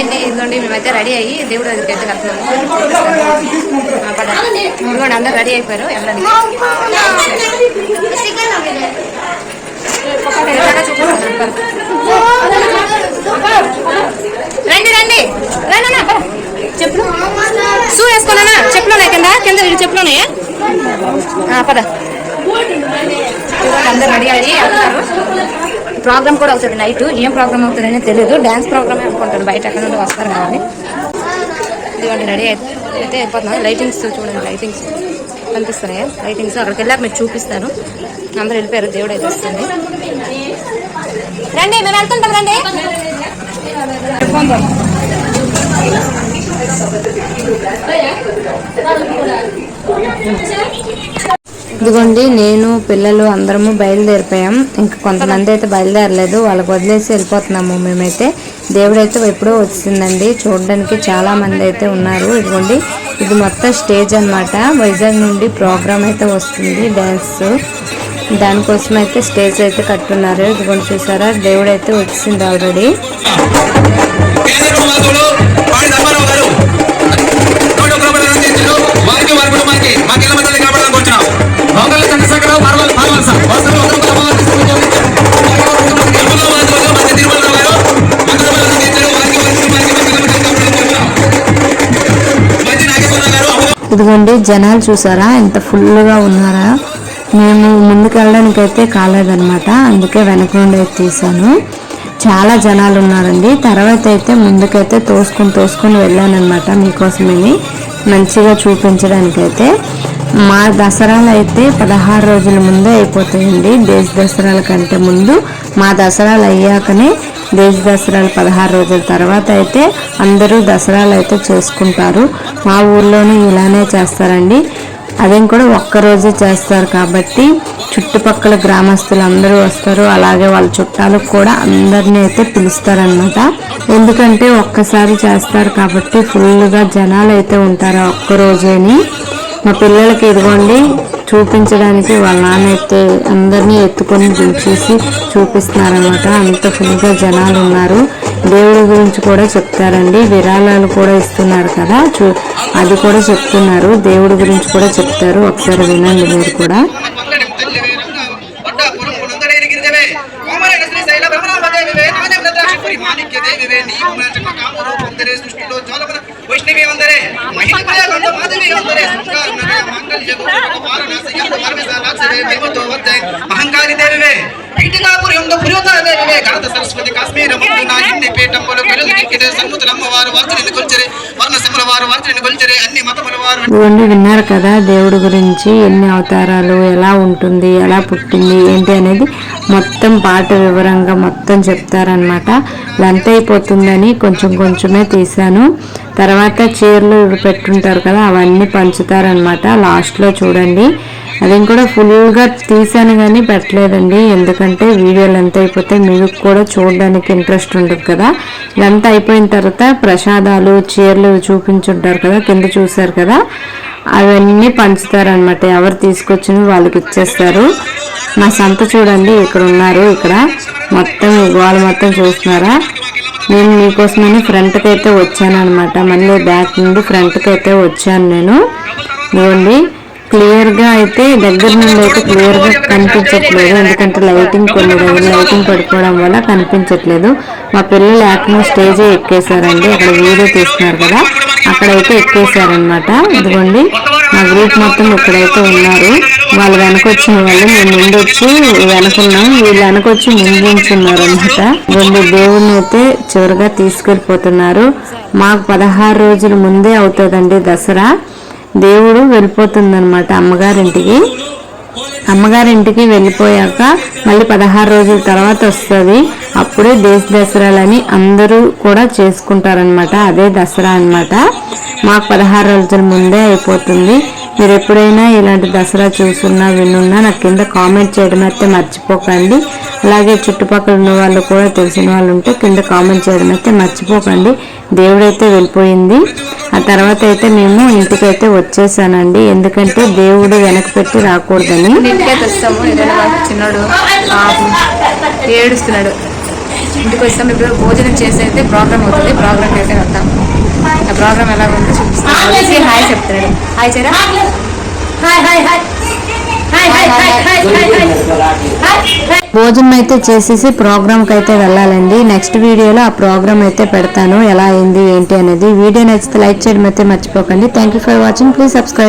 అండి ఇదిగోండి మేమైతే రెడీ అయ్యి దేవుడి దగ్గరికి అయితే వెళ్తున్నాము. ఇదిగోండి అందరు రెడీ అయిపోయారు. వెళ్ళండి రండి రండి. రండి చెప్పులు. షూ వేసుకోనా చెప్పులు ఉన్నాయి కింద? కింద వీళ్ళు చెప్పులు ఉన్నాయా? పద. అందరు రెడీ అయ్యి వెళ్తున్నారు. ప్రోగ్రామ్ కూడా అవుతుంది నైట్. ఏం ప్రోగ్రామ్ అవుతుందని తెలియదు డ్యాన్స్ ప్రోగ్రామే అనుకుంటాను బయట ఎక్కడ నుండి వస్తారు కానీ ఇదిగోండి రెడీ అయితే అయితే అయిపోతున్నాం లైటింగ్స్ చూడండి లైటింగ్స్ కనిపిస్తున్నాయి? లైటింగ్స్ అక్కడికి వెళ్ళాక మీరు చూపిస్తాను. అందరూ వెళ్ళిపోయారు దేవుడు అయితే వస్తుంది. రండి మేము వెళ్తుంటాం రండి. ఇదిగోండి నేను పిల్లలు అందరము బయలుదేరిపోయాం. ఇంకా కొంతమంది అయితే బయలుదేరలేదు. వాళ్ళకి వదిలేసి వెళ్ళిపోతున్నాము మేమైతే. దేవుడైతే ఎప్పుడో వచ్చిందండి. చూడడానికి చాలా మంది అయితే ఉన్నారు. ఇదిగోండి ఇది మొత్తం స్టేజ్ అన్నమాట. వైజాగ్ నుండి ప్రోగ్రామ్ అయితే వస్తుంది డ్యాన్స్. దానికోసం అయితే స్టేజ్ అయితే కట్టున్నారు. ఇదిగోండి చూసారా? దేవుడైతే వచ్చింది ఆల్రెడీ. చూడండి జనాలు చూసారా? ఎంత ఫుల్గా ఉన్నారా? మేము ముందుకు వెళ్ళడానికి అయితే కాలేదన్నమాట. అందుకే వెనక నుండి అయితే తీసాను చాలా జనాలు ఉన్నారండి. తర్వాత అయితే ముందుకైతే తోసుకొని తోసుకొని వెళ్ళానమాట మీకోసమని మంచిగా చూపించడానికైతే. మా దసరాలు అయితే పదహారు రోజుల ముందే అయిపోతాయండి. దేశ దసరాల కంటే ముందు మా దసరాలు అయ్యాకనే దేశ దసరాలు పదహారు రోజుల తర్వాత అయితే అందరూ దసరాలు అయితే చేసుకుంటారు. మా ఊర్లోనూ ఇలానే చేస్తారండి. అదేం కూడా ఒక్క రోజే చేస్తారు కాబట్టి చుట్టుపక్కల గ్రామస్తులు అందరూ వస్తారు. అలాగే వాళ్ళ చుట్టాలకు కూడా అందరినీ అయితే పిలుస్తారనమాట ఎందుకంటే ఒక్కసారి చేస్తారు కాబట్టి ఫుల్గా జనాలు అయితే ఉంటారు ఒక్కరోజేని మా పిల్లలకి ఇదిగోండి చూపించడానికి వాళ్ళ నాన్న అయితే అందరినీ ఎత్తుకొని దించేసి చూపిస్తున్నారనమాట అంత ఫుల్గా జనాలు ఉన్నారు. దేవుడి గురించి కూడా చెప్తారండి. విరాళాలు కూడా ఇస్తున్నారు కదా. చూ అది కూడా చెప్తున్నారు. దేవుడి గురించి కూడా చెప్తారు. ఒకసారి వినండి మీరు కూడా. వైష్ణవి వందరే మహిళ మాధవి వందరే సంస్కార అహంకారి దేవివే పీఠికాపురి దేవివే సరస్వతి కాశ్మీర నా పిల్లలు వర్ణ వారు అన్ని మతముల వారు ఇవన్నీ విన్నారు కదా దేవుడి గురించి ఎన్ని అవతారాలు ఎలా ఉంటుంది ఎలా పుట్టింది ఏంటి అనేది మొత్తం పాట వివరంగా మొత్తం చెప్తారనమాట లెంత్ అయిపోతుందని కొంచెం కొంచెమే తీశాను. తర్వాత చీరలు పెట్టుంటారు కదా అవన్నీ పంచుతారనమాట లాస్ట్లో చూడండి. అది కూడా ఫుల్గా తీసాను కానీ పెట్టలేదండి. ఎందుకంటే వీడియోలు ఎంత అయిపోతే మీకు కూడా చూడడానికి ఇంట్రెస్ట్ ఉండదు కదా. ఇదంతా అయిపోయిన తర్వాత ప్రసాదాలు చీరలు చూపించుంటారు కదా కింద చూసారు కదా. అవన్నీ పంచుతారనమాట ఎవరు తీసుకొచ్చిన వాళ్ళకి ఇచ్చేస్తారు. మా సంత చూడండి ఇక్కడ ఉన్నారు ఇక్కడ. మొత్తం వాళ్ళు మొత్తం చూస్తున్నారా? నేను మీకోసమని ఫ్రంట్కి అయితే వచ్చాను అనమాట మళ్ళీ బ్యాక్ నుండి ఫ్రంట్కి అయితే వచ్చాను నేను. ఇవ్వండి క్లియర్గా అయితే దగ్గర నుండి అయితే క్లియర్గా కనిపించట్లేదు. ఎందుకంటే లైటింగ్ కొన్ని రోజులు లైటింగ్ పడిపోవడం వల్ల కనిపించట్లేదు. మా పిల్లలు యాక్నో స్టేజే ఎక్కేశారండి. అక్కడ వీడియో తీస్తున్నారు కదా. అక్కడైతే ఎక్కేశారనమాట ఇదిగోండి మా గ్రూప్ మొత్తం ఇక్కడైతే ఉన్నారు. వాళ్ళు వెనకొచ్చిన వాళ్ళు మేము ముందు వచ్చి వెనకున్నాం. వీళ్ళు వెనకొచ్చి ముందుంచున్నారు అనమాట రెండు దేవుడిని అయితే చివరిగా తీసుకెళ్ళిపోతున్నారు. మాకు పదహారు రోజుల ముందే అవుతుందండి దసరా. దేవుడు వెళ్ళిపోతుందన్నమాట అమ్మగారింటికి. అమ్మగారింటికి వెళ్ళిపోయాక మళ్ళీ పదహారు రోజుల తర్వాత వస్తుంది. అప్పుడే దేశ దసరాలని అందరూ కూడా చేసుకుంటారనమాట అదే దసరా అనమాట మాకు పదహారు రోజుల ముందే అయిపోతుంది. మీరు ఎప్పుడైనా ఇలాంటి దసరా చూసున్నా వినున్నా నాకు కింద కామెంట్ చేయడం అయితే మర్చిపోకండి. అలాగే చుట్టుపక్కల ఉన్న వాళ్ళు కూడా తెలిసిన వాళ్ళు ఉంటే కింద కామెంట్ చేయడం అయితే మర్చిపోకండి. దేవుడైతే వెళ్ళిపోయింది. ఆ తర్వాత అయితే మేము ఇంటికైతే వచ్చేసానండి. ఎందుకంటే దేవుడు వెనక పెట్టి రాకూడదని. ఇంటికైతే వస్తాము. చిన్నాడు ఏడుస్తున్నాడు. ఇంటికి వస్తాం. ఇప్పుడు భోజనం చేసి అయితే ప్రోగ్రామ్ అవుతుంది. ప్రోగ్రామ్ అయితే ప్రోగ్రామ్ ఎలా ఉందో చూపిస్తాను. హాయ్ చెప్తాడు hi చెరా. Hi hi hi hi hi hi. Hi. భోజనం అయితే చేసేసి ప్రోగ్రామ్కి అయితే వెళ్ళాలండి. నెక్స్ట్ వీడియోలో ఆ ప్రోగ్రామ్ అయితే పెడతాను. ఎలా అయింది ఏంటి అనేది వీడియో నచ్చితే లైక్ చేయడం అయితే మర్చిపోకండి. Thank you for watching. Please subscribe